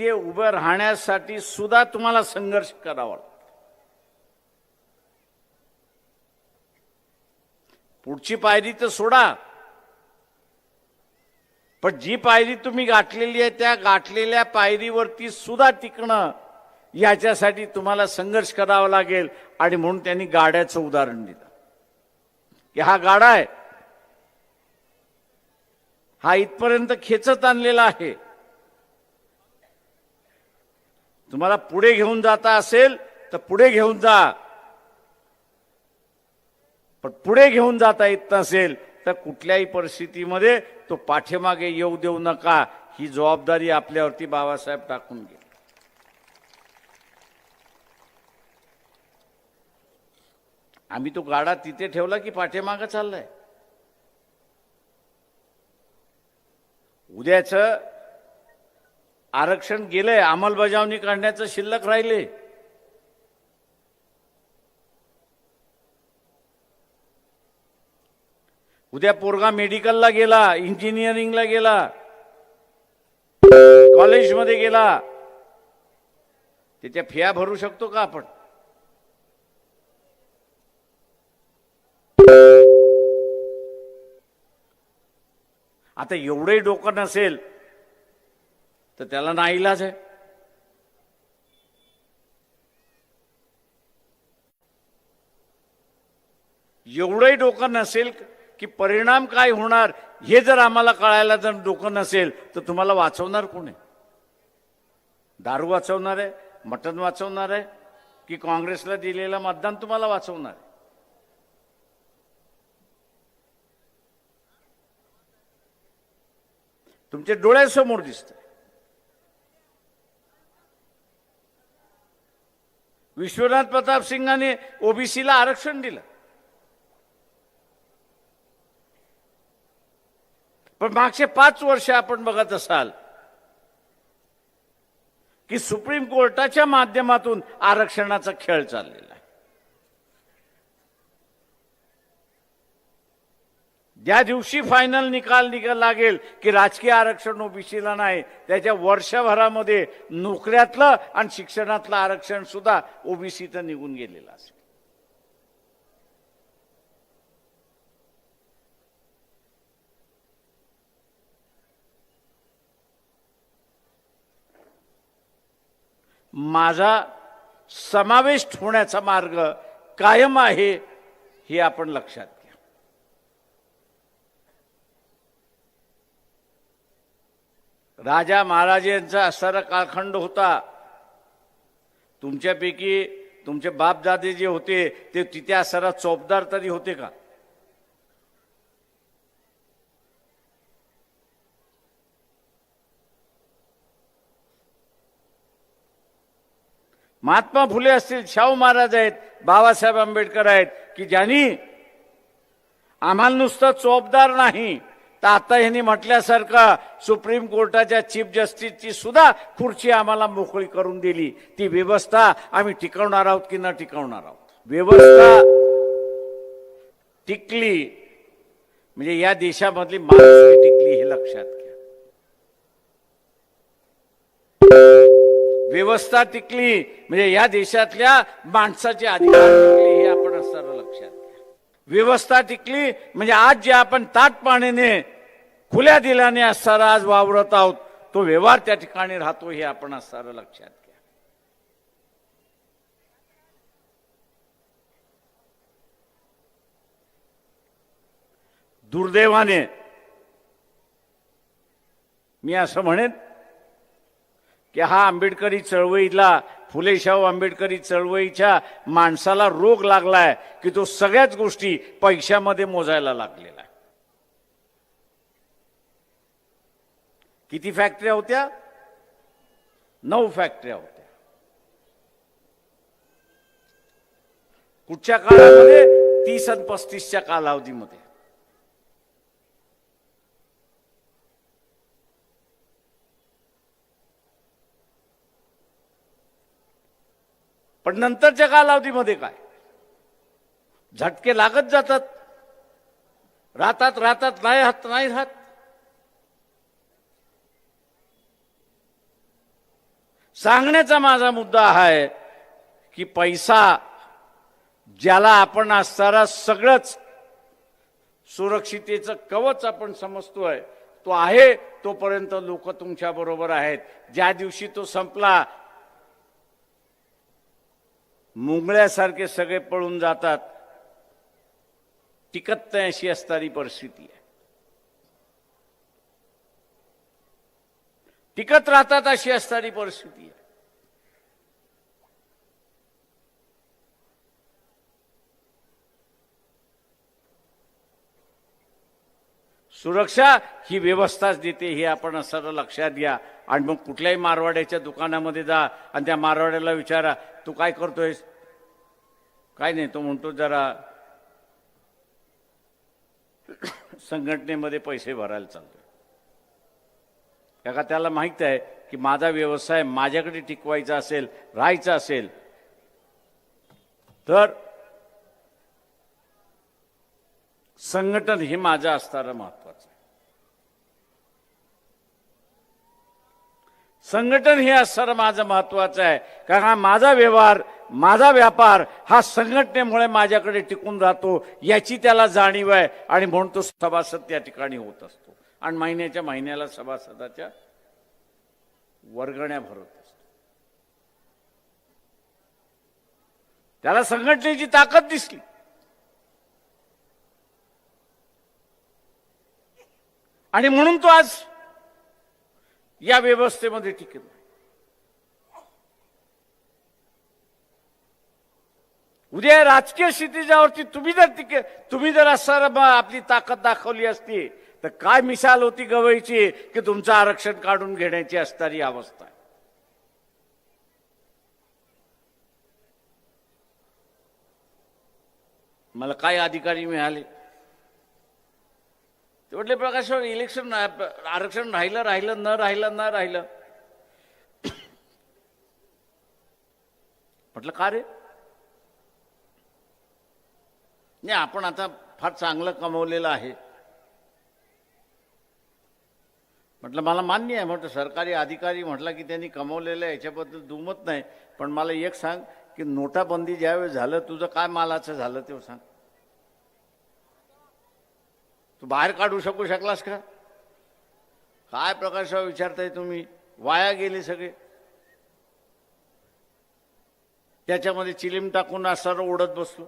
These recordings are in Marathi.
तिथे उभं राहण्यासाठी सुद्धा तुम्हाला संघर्ष करावा लागतो. पुढची पायरी तर सोडा. पण जी पायरी तुम्ही गाठलेली आहे त्या गाठलेल्या पायरीवरती सुद्धा टिकणं याच्यासाठी तुम्हाला संघर्ष करावा लागेल. आणि म्हणून त्यांनी गाड्याचं उदाहरण दिलं. की हा गाडा आहे. हा इथपर्यंत खेचत आणलेला आहे. तुम्हाला पुढे घेऊन जाता असेल तर पुढे घेऊन जा. पण पुढे घेऊन जाता येत नसेल तर कुठल्याही परिस्थितीमध्ये तो पाठीमागे येऊ देऊ नका. ही जबाबदारी आपल्यावरती बाबासाहेब टाकून गेले. आम्ही तो गाडा तिथे ठेवला की पाठीमागं चाललाय. उद्याचं आरक्षण गेलंय अंमलबजावणी करण्याचं शिल्लक राहिले. उद्या पोरगा मेडिकलला गेला इंजिनिअरिंगला गेला कॉलेजमध्ये गेला. त्याच्या फिया भरू शकतो का आपण? आता एवढंही डोकं नसेल तर त्याला नाईलाज आहे. एवढंही डोकं नसेल की परिणाम काय होणार हे जर आम्हाला कळायला जर डोकं नसेल तर तुम्हाला वाचवणार कोण? आहे दारू वाचवणार आहे मटण वाचवणार आहे की काँग्रेसला दिलेलं मतदान तुम्हाला वाचवणार आहे? तुमच्या डोळ्यासमोर दिसतंय. विश्वनाथ प्रताप सिंगाने ओबीसीला आरक्षण दिलं. पण मागचे पाच वर्ष आपण बघत असाल की सुप्रीम कोर्टाच्या माध्यमातून आरक्षणाचा खेळ चाललेला आहे ज्या दिवशी फायनल निकाल निकाल लागेल की राजकीय आरक्षण ओबीसीला नाही त्याच्या वर्षभरामध्ये नोकऱ्यातलं आणि शिक्षणातलं आरक्षण सुद्धा ओबीसीचं निघून गेलेलं असेल. माझा समावेश होण्याचा मार्ग कायम आहे हे आपण लक्षात घ्या राजा महाराजांचा असणारा कालखंड होता. तुमच्यापैकी तुमचे बापदादे जे होते ते तिथे असणारा चौपदार तरी होते का? महात्मा फुले असतील शाहू महाराज आहेत बाबासाहेब आंबेडकर आहेत की ज्यांनी आम्हाला नुसतं चोपदार नाही तर आता यांनी म्हटल्यासारखं सुप्रीम कोर्टाच्या चीफ जस्टिसची सुद्धा खुर्ची आम्हाला मोकळी करून दिली. ती व्यवस्था आम्ही टिकवणार आहोत की न टिकवणार आहोत? व्यवस्था टिकली. म्हणजे या देशामधली माणुसकी टिकली हे लक्षात घ्या. व्यवस्था टिकली. म्हणजे या देशातल्या माणसाचे अधिकार टिकले हे आपण असताना लक्षात घ्या व्यवस्था टिकली. म्हणजे आज जे आपण ताट पाण्याने खुल्या दिलाने असणारा आज वावरत आहोत तो व्यवहार त्या ठिकाणी राहतो हे आपण असणारं लक्षात घ्या. दुर्दैवाने मी असं म्हणेन की हा आंबेडकरी चळवळीला फुलेशाहू आंबेडकरी चळवळीच्या माणसाला रोग लागलाय की तो सगळ्याच गोष्टी पैशामध्ये मोजायला लागलेला आहे. किती फॅक्टऱ्या होत्या? नऊ फॅक्टऱ्या होत्या. कुठच्या काळामध्ये? तीस आणि पस्तीसच्या कालावधीमध्ये. पण नंतरच्या कालावधीमध्ये काय? झटके लागत जातात. राहतात राहतात नाही हात नाही राहत. सांगण्याचा माझा मुद्दा हा आहे की पैसा ज्याला आपण असणारा सगळंच सुरक्षितेचं कवच आपण समजतोय तो आहे तोपर्यंत लोक तुमच्या बरोबर आहेत. ज्या दिवशी तो संपला मुंगळ्यासारखे सगळे पळून जातात. टिकत नाही अशी असणारी परिस्थिती आहे. टिकत राहतात अशी असणारी परिस्थिती आहे. सुरक्षा ही व्यवस्थाच देते हे आपण असं लक्षात घ्या. आणि मग कुठल्याही मारवाड्याच्या दुकानामध्ये जा आणि त्या मारवाड्याला विचारा तू काय करतोयस? काय नाही तो म्हणतो जरा संघटनेमध्ये पैसे भरायला चालतोय का त्याला माहीत आहे की माझा व्यवसाय माझ्याकडे टिकवायचा असेल राहायचा असेल तर संघटन हे माझं असणारं महत्वाचं संघटन हे सर माझं महत्वाचं आहे. कारण हा माझा व्यवहार माझा व्यापार हा संघटनेमुळे माझ्याकडे टिकून राहतो याची त्याला जाणीव आहे. आणि म्हणून तो सभासद त्या ठिकाणी होत असतो. आणि महिन्याच्या महिन्याला सभासदाच्या वर्गण्या भरत असतो. त्याला संघटनेची ताकद दिसली. आणि म्हणून तो आज या व्यवस्थेमध्ये टिकेल उद्या राजकीय स्थितीच्यावरती तुम्ही जर टिके तुम्ही जर असं आपली ताकद दाखवली असती तर काय मिसाल होती गवईची की तुमचं आरक्षण काढून घेण्याची असणारी अवस्था मला काय अधिकारी मिळाले? ते म्हटले प्रकाश इलेक्शन आरक्षण राहिलं राहिलं न राहिलं न राहिलं. म्हटलं का रे? नाही आपण आता फार चांगलं कमवलेलं आहे. म्हटलं मला मान्य आहे. म्हटलं सरकारी अधिकारी म्हटला की त्यांनी कमवलेलं आहे याच्याबद्दल दुमत नाही पण मला एक सांग की नोटाबंदी ज्यावेळेस झालं तुझं काय मालाचं झालं ते सांग. तू बाहेर काढू शकू शकलास का? काय प्रकारचा विचारताय तुम्ही? वाया गेले सगळे. त्याच्यामध्ये चिलीम टाकून असणार ओढत बसलो.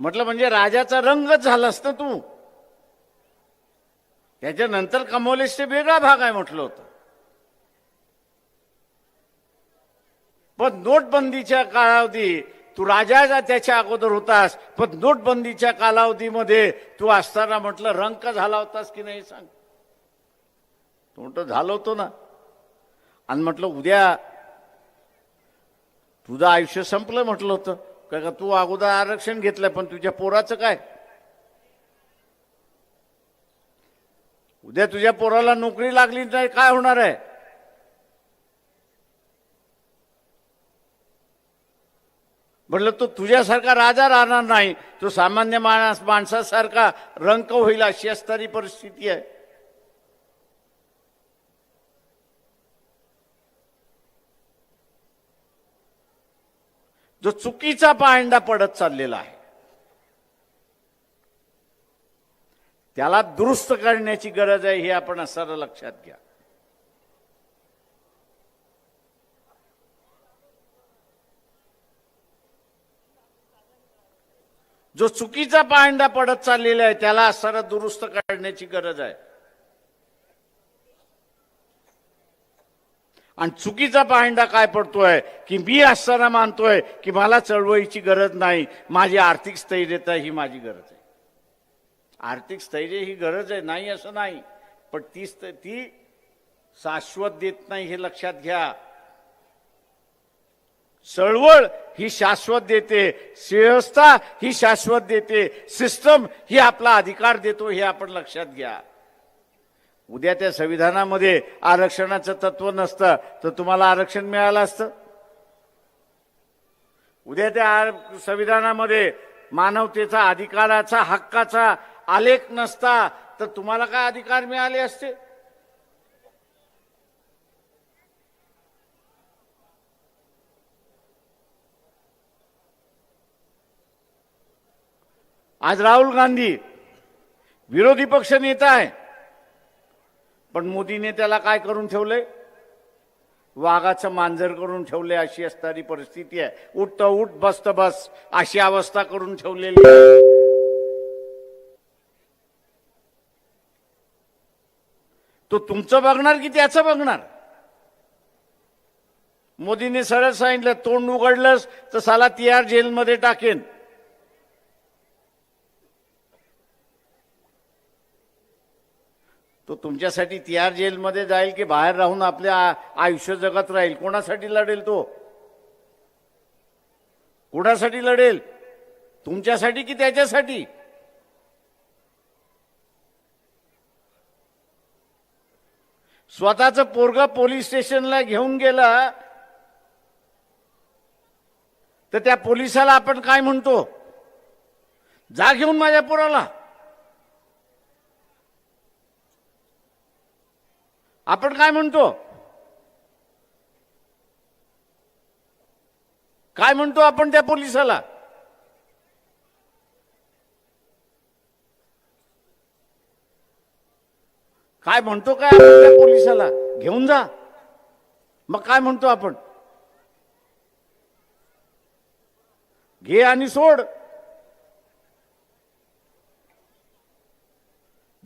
म्हटलं म्हणजे राजाचा रंगच झालास ना तू? त्याच्यानंतर कमवलेस ते वेगळा भाग आहे म्हटलं होतं. पण नोटबंदीच्या कालावधी तू राजा त्याच्या अगोदर होतास पण नोटबंदीच्या कालावधीमध्ये तू असताना म्हटलं रंक झाला होतास की नाही सांग. तो म्हटलं झालं होतो ना. आणि म्हटलं उद्या तुझं आयुष्य संपलं म्हटलं होतं. काय का तू अगोदर आरक्षण घेतलं पण तुझ्या पोराचं काय? उद्या तुझ्या पोराला नोकरी लागली नाही काय होणार आहे? म्हटलं तो तुझ्यासारखा राजा राहणार नाही. तो सामान्य माणस माणसासारखा रंक होईल अशी असणारी परिस्थिती आहे. जो चुकीचा पायंडा पडत चाललेला आहे त्याला दुरुस्त करण्याची गरज आहे हे आपण असं लक्षात घ्या. जो चुकीचा पायंडा पडत चाललेला आहे त्याला असं दुरुस्त करण्याची गरज आहे. आणि चुकीचा पायंडा काय पडतोय? की मी असताना मानतोय की मला चळवळीची गरज नाही. माझी आर्थिक स्थैर्यता ही माझी गरज आहे. आर्थिक स्थैर्य ही गरज आहे नाही असं नाही. पण ती ती शाश्वत देत नाही हे लक्षात घ्या. चळवळ ही शाश्वत देते व्यवस्था ही शाश्वत देते सिस्टम ही आपला अधिकार देतो हे आपण लक्षात घ्या. उद्या त्या संविधानामध्ये आरक्षणाचं तत्व नसतं तर तुम्हाला आरक्षण मिळालं असतं? उद्या त्या संविधानामध्ये मानवतेचा अधिकाराचा हक्काचा आलेख नसता तर तुम्हाला काय अधिकार मिळाले असते? आज राहुल गांधी विरोधी पक्ष नेता आहे. पण मोदीने त्याला काय करून ठेवलंय? वाघाचं मांजर करून ठेवले अशी असणारी परिस्थिती आहे. उठत उठ बसत बस अशी अवस्था करून ठेवलेली आहे. तो तुमचं बघणार की त्याचं बघणार? मोदीने सरळ सांगितलं तोंड उघडलंस तर साला तिहार जेलमध्ये टाकेन. तो तुमच्यासाठी तिहार जेलमध्ये जाईल की बाहेर राहून आपल्या आयुष्य जगत राहील? कोणासाठी लढेल तो? कोणासाठी लढेल? तुमच्यासाठी की त्याच्यासाठी? स्वतःच पोरगा पोलीस स्टेशनला घेऊन गेला तर त्या पोलिसाला आपण काय म्हणतो? जा घेऊन माझ्या पोराला. आपण काय म्हणतो? काय म्हणतो आपण त्या पोलिसाला? काय म्हणतो काय आपण त्या पोलिसाला? घेऊन जा. मग काय म्हणतो आपण? घे आणि सोड.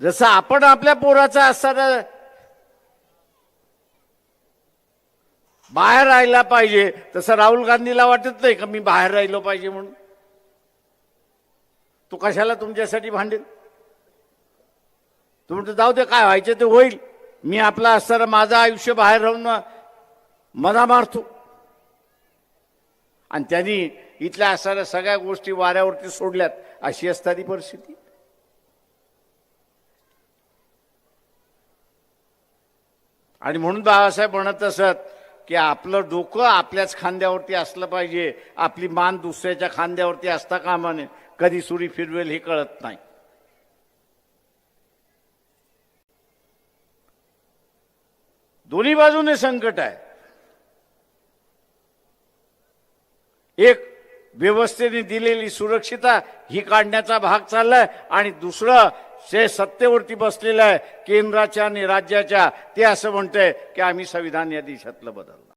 जसं आपण आपल्या पोराचा असताना बाहेर राहायला पाहिजे. तसं राहुल गांधीला वाटत नाही का मी बाहेर राहिलो पाहिजे म्हणून? तू कशाला तुमच्यासाठी भांडेल? तू म्हणतो, जाऊ दे काय व्हायचं ते होईल. मी आपला असताना माझं आयुष्य बाहेर राहून मना मारतो. आणि त्यांनी इथल्या असणाऱ्या सगळ्या गोष्टी वाऱ्यावरती सोडल्यात अशी असणारी परिस्थिती. आणि म्हणून बाबासाहेब म्हणत असत की आपलं डोकं आपल्याच खांद्यावरती असलं पाहिजे. आपली मान दुसऱ्याच्या खांद्यावरती असता कामा नये. कधी सुरी फिरवेल हे कळत नाही. दोन्ही बाजूने संकट आहे. एक व्यवस्थेने दिलेली सुरक्षिता ही काढण्याचा भाग चाललाय आणि दुसरं जे सत्तेवरती बसलेलं आहे केंद्राच्या आणि राज्याच्या ते असं म्हणतंय की आम्ही संविधान या देशातलं बदलणार.